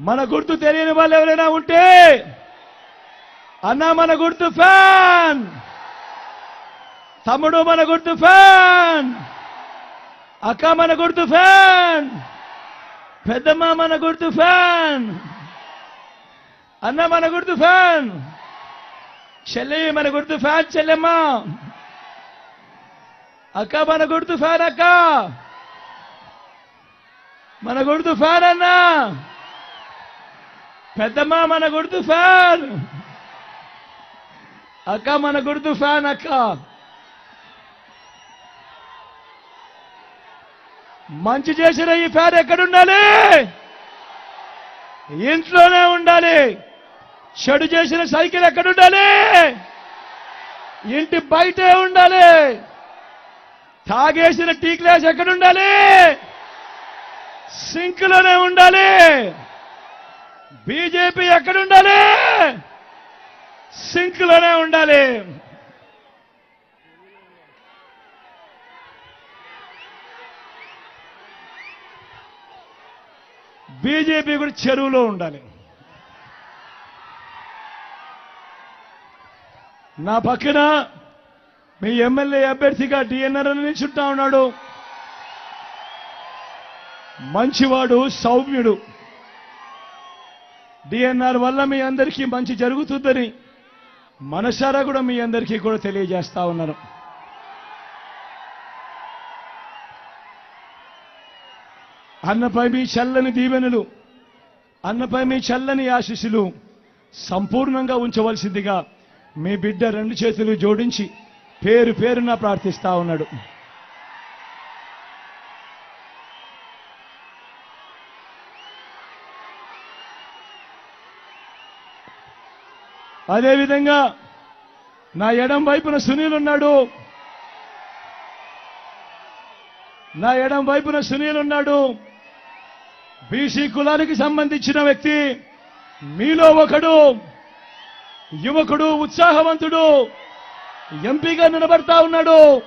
మన గుర్తు తెలియని వాళ్ళు ఎవరైనా ఉంటే అన్న మన గుర్తు ఫ్యాన్. తమ్ముడు మన గుర్తు ఫ్యాన్. అక్క మన గుర్తు ఫ్యాన్. పెద్దమ్మ మన గుర్తు ఫ్యాన్. అన్న మన గుర్తు ఫ్యాన్. చెల్లి మన గుర్తు ఫ్యాన్ చెల్లెమ్మ. అక్క మన గుర్తు ఫ్యాన్ అక్క. మన గుర్తు ఫ్యాన్ అన్న. పెద్దమ్మ మన గుర్తు ఫ్యాన్. అక్క మన గుర్తు ఫ్యాన్ అక్క. మంచి చేసిన ఈ ఫ్యాన్ ఎక్కడుండాలి? ఇంట్లోనే ఉండాలి. చెడు చేసిన సైకిల్ ఎక్కడుండాలి? ఇంటి బయటే ఉండాలి. తాగేసిన టీ గ్లాస్ ఎక్కడుండాలి? సింక్లోనే ఉండాలి. బీజేపీ ఎక్కడుండాలి? సింక్లోనే ఉండాలి. బీజేపీ కూడా చెరువులో ఉండాలి. నా పక్కన మీ ఎమ్మెల్యే అభ్యర్థిగా డిఎన్ఆర్ నిల్చుంటా ఉన్నాడు. మంచివాడు సౌమ్యుడు. డిఎన్ఆర్ వల్ల మీ అందరికీ మంచి జరుగుతుందని మనసారా కూడా మీ అందరికీ కూడా తెలియజేస్తా ఉన్నాను అన్నపై మీ చల్లని దీవెనలు అన్నపై మీ చల్లని ఆశీస్సులు సంపూర్ణంగా ఉంచవలసిందిగా మీ బిడ్డ రెండు చేతులు జోడించి పేరు పేరున ప్రార్థిస్తా ఉన్నాడు. అదేవిధంగా నా ఎడం వైపున సునీల్ ఉన్నాడు. నా ఎడం వైపున సునీల్ ఉన్నాడు. బీసీ కులానికి సంబంధించిన వ్యక్తి మీలో ఒకడు యువకుడు ఉత్సాహవంతుడు ఎంపీగా నిలబడతా ఉన్నాడు.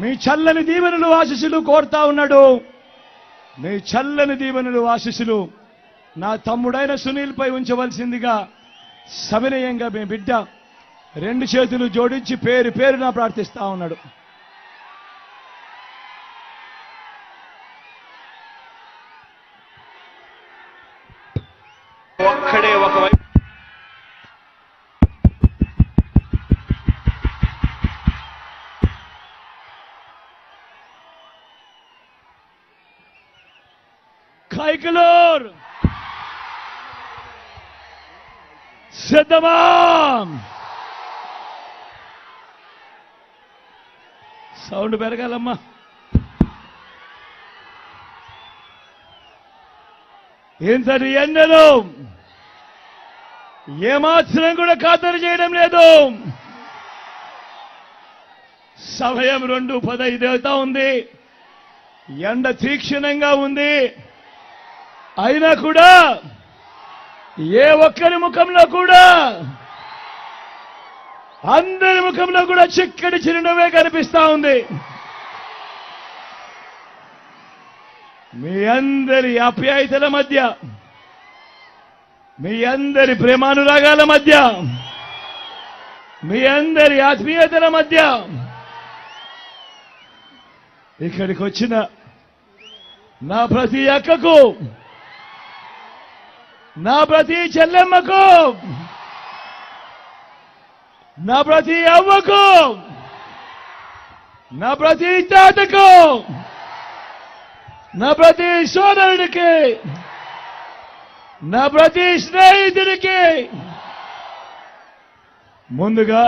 మీ చల్లని దీవెనలు ఆశీస్సులు కోరుతా ఉన్నాడు. మీ చల్లని దీవెనలు ఆశీస్సులు నా తమ్ముడైన సునీల్ పై ఉంచవలసిందిగా సవినయంగా మీ బిడ్డ రెండు చేతులు జోడించి పేరు పేరున ప్రార్థిస్తా ఉన్నాడు. ఒక్కడే ఒకవైపు కైకలూర్! సిద్ధమా? సౌండ్ పెరగాలమ్మా. ఇంతటి ఎండలు? ఏమాత్రం కూడా ఖాతరు చేయడం లేదు. సమయం రెండు పదహైదు అవుతా ఉంది. ఎండ తీక్షణంగా ఉంది. అయినా కూడా ఏ ఒక్కరి ముఖంలో కూడా అందరి ముఖంలో కూడా చిక్కటి చిరునవ్వే కనిపిస్తా ఉంది. మీ అందరి ఆప్యాయతల మధ్య మీ అందరి ప్రేమానురాగాల మధ్య మీ అందరి ఆత్మీయతల మధ్య ఇక్కడికి వచ్చిన నా ప్రతి అక్కకు నా ప్రతి చెల్లెమ్మకు నా ప్రతి అవ్వకు నా ప్రతి తాతకు నా ప్రతి సోదరుడికి నా ప్రతి స్నేహితుడికి ముందుగా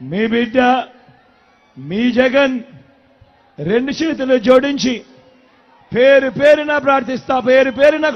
మీ బిడ్డ మీ జగన్ రెండు చేతులు జోడించి పేరు పేరున ప్రార్థిస్తా పేరు పేరున